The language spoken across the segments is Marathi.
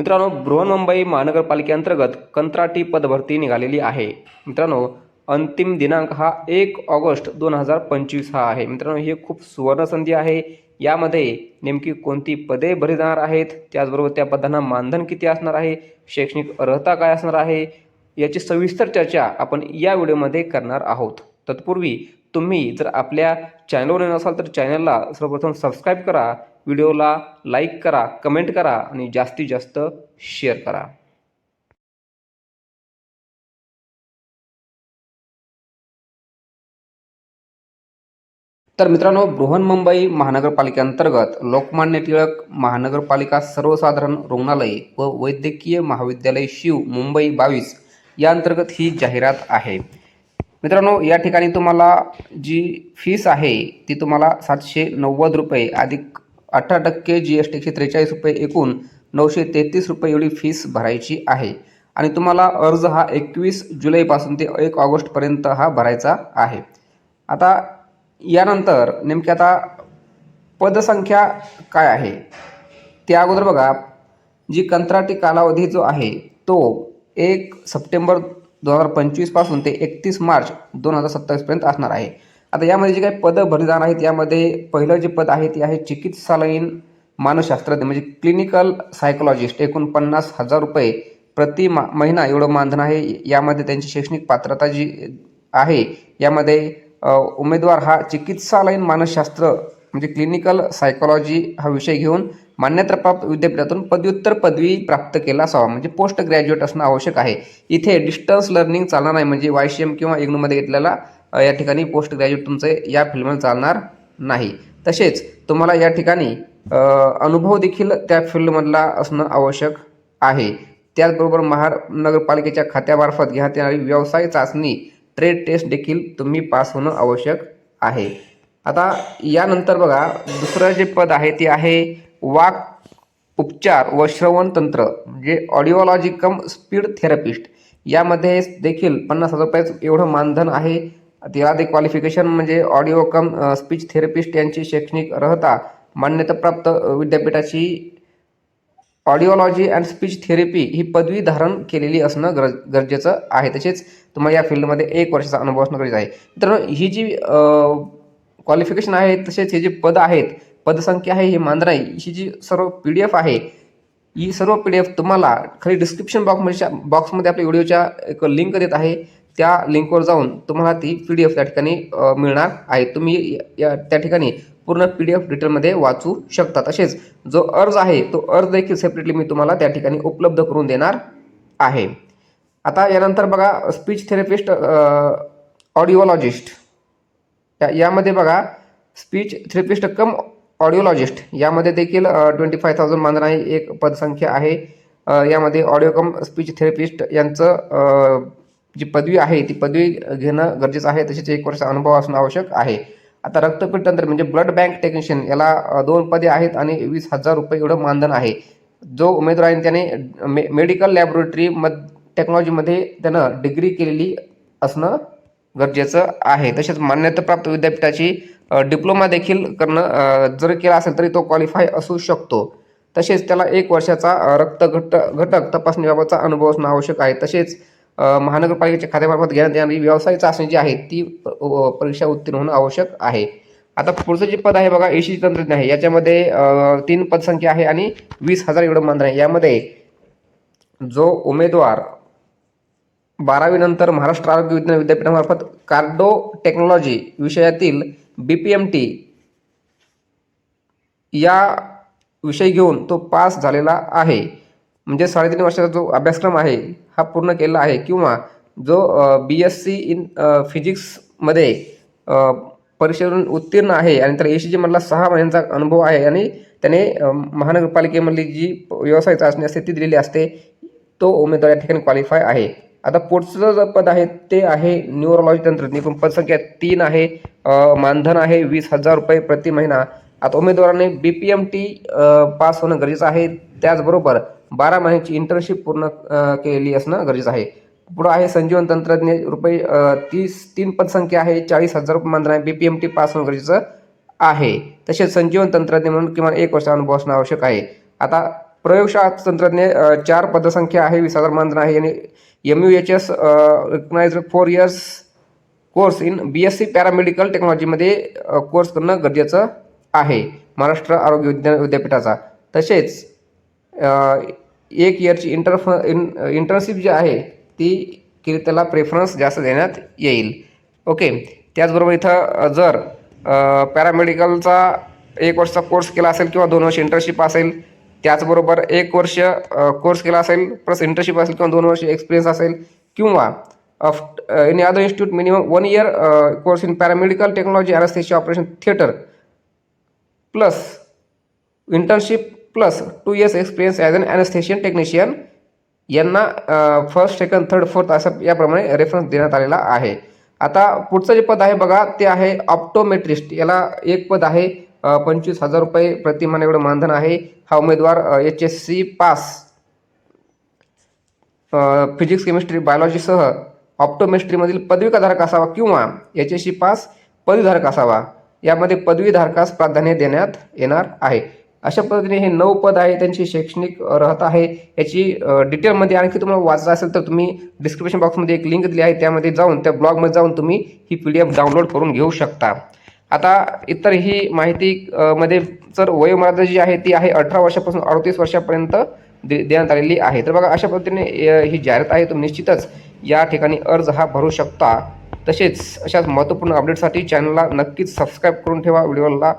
मित्रांनो बृहन्मुंबई महानगरपालिकेअंतर्गत कंत्राटी पदभरती निघालेली आहे. मित्रांनो अंतिम दिनांक हा एक ऑगस्ट दोन हजार पंचवीस हा आहे. मित्रांनो ही खूप सुवर्णसंधी आहे. यामध्ये नेमकी कोणती पदे भरी जाणार आहेत? त्याचबरोबर त्या पदांना मानधन किती असणार आहे? शैक्षणिक अर्हता काय असणार आहे? याची सविस्तर चर्चा आपण या व्हिडिओमध्ये करणार आहोत. तत्पूर्वी तुम्ही जर आपल्या चॅनलवर नसाल तर चॅनलला सर्वप्रथम सबस्क्राईब करा व्हिडिओला लाईक करा कमेंट करा आणि जास्तीत जास्त शेअर करा. तर मित्रांनो बृहन्मुंबई महानगरपालिकेअंतर्गत लोकमान्य टिळक महानगरपालिका सर्वसाधारण रुग्णालय व वैद्यकीय महाविद्यालय शिव मुंबई बावीस या अंतर्गत ही जाहिरात आहे. मित्रांनो या ठिकाणी तुम्हाला जी फीस आहे ती तुम्हाला सातशे नव्वद रुपये अधिक अठरा टक्के जी एस टी एकशे त्रेचाळीस रुपये एकूण नऊशे तेहतीस रुपये एवढी फीस भरायची आहे. आणि तुम्हाला अर्ज हा एकवीस जुलैपासून ते एक ऑगस्टपर्यंत हा भरायचा आहे. आता यानंतर नेमकी आता पदसंख्या काय आहे? त्या अगोदर बघा जी कंत्राटी कालावधी जो आहे तो एक सप्टेंबर दोन हजार पंचवीसपासून ते एकतीस मार्च दोन हजार सत्तावीसपर्यंत असणार आहे. आता यामध्ये जी काही पदं भरली जाणार आहेत यामध्ये पहिलं जे पद आहे ते आहे चिकित्सालयीन मानसशास्त्रज्ञ म्हणजे क्लिनिकल सायकोलॉजिस्ट एकूण पन्नास हजार रुपये प्रति मा महिना एवढं मानधन आहे. यामध्ये त्यांची शैक्षणिक पात्रता जी आहे यामध्ये उमेदवार हा चिकित्सालयीन मानसशास्त्र म्हणजे क्लिनिकल सायकोलॉजी हा विषय घेऊन मान्यताप्राप्त विद्यापीठातून पदव्युत्तर पदवी प्राप्त केला असावा. म्हणजे पोस्ट ग्रॅज्युएट असणं आवश्यक आहे. इथे डिस्टन्स लर्निंग चालणार नाही. म्हणजे वाय सी एम किंवा इग्नूमध्ये घेतलेला या ठिकाणी पोस्ट ग्रॅज्युएट तुमचं या फील्डमध्ये चालणार नाही. तसेच तुम्हाला या ठिकाणी अनुभव देखील त्या फील्डमधला असणं आवश्यक आहे. त्याचबरोबर महानगरपालिकेच्या खात्यामार्फत घेण्यात येणारी व्यवसाय चाचणी ट्रेड टेस्ट देखील तुम्ही पास होणं आवश्यक आहे. आता यानंतर बघा दुसरं जे पद आहे ते आहे वाक उपचार व श्रवण तंत्र म्हणजे ऑडिओलॉजिकम स्पीड थेरपिस्ट यामध्ये देखील पन्नास हजार रुपयाच एवढं मानधन आहे. त्याला ते क्वालिफिकेशन म्हणजे ऑडिओ कम स्पीच थेरपिस्ट यांची शैक्षणिक अर्हता मान्यताप्राप्त विद्यापीठाची ऑडिओलॉजी अँड स्पीच थेरपी ही पदवी धारण केलेली असणं गरज गरजेचं आहे. तसेच तुम्हाला या फील्डमध्ये एक वर्षाचा अनुभव असणं गरजेचं आहे. तर ही जी क्वालिफिकेशन आहे तसेच हे जे पद आहेत पदसंख्या आहे हे मांजरा आहे. ही जी सर्व पी डी एफ आहे ही सर्व पी डी एफ तुम्हाला खाली डिस्क्रिप्शन बॉक्समध्ये बॉक्समध्ये आपल्या व्हिडिओच्या एक लिंक देत आहे. त्या लिंकवर जाऊन तुम्हाला ती पी डी एफ त्या ठिकाणी मिळणार आहे. तुम्ही या त्या ठिकाणी पूर्ण पी डी एफ डिटेलमध्ये वाचू शकता तसेच जो अर्ज आहे तो अर्ज देखील सेपरेटली मी तुम्हाला त्या ठिकाणी उपलब्ध करून देणार आहे. आता यानंतर बघा स्पीच थेरपिस्ट ऑडिओलॉजिस्ट या यामध्ये बघा स्पीच थेरपिस्ट कम ऑडिओलॉजिस्ट यामध्ये देखील ट्वेंटी फाय थाउजंड मानधन आहे एक पदसंख्या आहे. यामध्ये ऑडिओ कम स्पीच थेरपिस्ट यांचं जी पदवी आहे ती पदवी घेणं गरजेचं आहे. तसेच एक वर्ष अनुभव असणं आवश्यक आहे. आता रक्तपीठ तंत्र म्हणजे ब्लड बँक टेक्निशियन याला दोन पदे आहेत आणि वीस हजार रुपये एवढं मानधन आहे. जो उमेदवार आहे त्याने मे मेडिकल लॅबोरेटरी मध टेक्नॉलॉजीमध्ये त्यानं डिग्री केलेली असणं गरजेचं आहे. तसेच मान्यताप्राप्त विद्यापीठाची डिप्लोमा देखील करणं जर केला असेल तरी तो क्वालिफाय असू शकतो. तसेच त्याला एक वर्षाचा रक्त घट घटक तपासणीबाबतचा अनुभव असणं आवश्यक आहे. तसेच महानगरपालिकेच्या खात्यामार्फत घेण्यात येणारी व्यवसाय चाचणी जी आहे ती परीक्षा उत्तीर्ण होणं आवश्यक आहे. आता पुढचं जे पद आहे बघा एशी तंत्रज्ञ आहे. याच्यामध्ये तीन पदसंख्या आहे आणि वीस हजार एवढं मानधन आहे. यामध्ये जो उमेदवार बारावीनंतर महाराष्ट्र आरोग्य विज्ञान विद्यापीठामार्फत कार्डो टेक्नॉलॉजी विषयातील बी पी एम टी या विषय घेऊन तो पास झालेला आहे. म्हणजे साडेतीन वर्षाचा जो अभ्यासक्रम आहे हा पूर्ण केलेला आहे. किंवा जो बी एस सी इन फिजिक्समध्ये परीक्षेवरून उत्तीर्ण आहे आणि त्याला ए सी मधला सहा महिन्यांचा अनुभव आहे आणि त्याने महानगरपालिकेमधली जी व्यवसाय चाचणी असते ती दिलेली असते तो उमेदवार या ठिकाणी क्वालिफाय आहे. आता पुढचं जे पद आहे ते आहे न्यूरोलॉजी तंत्रज्ञ. एकूण पदसंख्या तीन आहे. मानधन आहे वीस हजार रुपये प्रति महिना. आता उमेदवाराने B P M T pass होणं गरजेचं आहे. त्याचबरोबर बारा महिन्याची इंटर्नशिप पूर्ण केलेली असणं गरजेचं आहे. पुढं आहे संजीवन तंत्रज्ञ रुपये तीस तीन पदसंख्या आहे. चाळीस हजार रुपये मानधन आहे. B P M T pass होणं गरजेचं आहे. तसेच संजीवन तंत्रज्ञ म्हणून किमान एक वर्ष अनुभव असणं आवश्यक आहे. आता प्रयोगशाळा तंत्रज्ञ चार पदसंख्या आहे. वीस हजार मानधन आहे. आणि M U H S recognise four years course in B S C paramedical टेक्नॉलॉजीमध्ये कोर्स करणं गरजेचं आहे. महाराष्ट्र आरोग्य विद्या विद्यापीठाचा. तसेच एक इयरची इंटरफ इन इंटर्नशिप जी आहे ती की त्याला प्रेफरन्स जास्त देण्यात येईल. ओके त्याचबरोबर इथं जर पॅरामेडिकलचा एक वर्षाचा कोर्स केला असेल किंवा दोन वर्ष इंटर्नशिप असेल त्याचबरोबर एक वर्ष कोर्स केला असेल प्लस इंटर्नशिप असेल किंवा दोन वर्ष एक्सपिरियन्स असेल किंवा in other institute minimum one year course in paramedical technology anaesthesia operation theatre plus internship plus two years experience as an anaesthesia technician यांना फर्स्ट सेकंड थर्ड फोर्थ असं याप्रमाणे रेफरन्स देण्यात आलेला आहे. आता पुढचं जे पद आहे बघा ते आहे ऑप्टोमेट्रिस्ट याला एक पद आहे uh, पंचवीस हजार रुपये प्रतिमान एवढं मानधन आहे. हा उमेदवार H S C pass physics chemistry बायोलॉजीसह ऑप्टोमेस्ट्रीमधील पदवीकाधारक असावा किंवा एच एस सी पास पदवीधारक असावा यामध्ये पदवीधारकास प्राधान्य देण्यात येणार आहे. अशा पद्धतीने हे नऊ पद आहे त्यांची शैक्षणिक अर्हता आहे. याची डिटेलमध्ये आणखी तुम्हाला वाचायचं असेल तर तुम्ही डिस्क्रिप्शन बॉक्समध्ये एक लिंक दिली आहे त्यामध्ये जाऊन त्या ब्लॉगमध्ये जाऊन तुम्ही ही पी डी एफ डाउनलोड करून घेऊ शकता. आता इतर ही माहिती मध्ये जर वयोमर्यादा जी आहे ती आहे अठरा वर्षापासून अडतीस वर्षापर्यंत. दे देण्यात आलेली आहे. तर बघा अशा पद्धतीने ही जाहिरात आहे. तुम्ही निश्चितच या ठिकाणी अर्ज हा भरू शकता. तसेच अशाच महत्त्वपूर्ण अपडेटसाठी चॅनलला नक्कीच सबस्क्राईब करून ठेवा. व्हिडिओला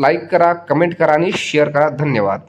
लाईक करा कमेंट करा आणि शेअर करा. धन्यवाद.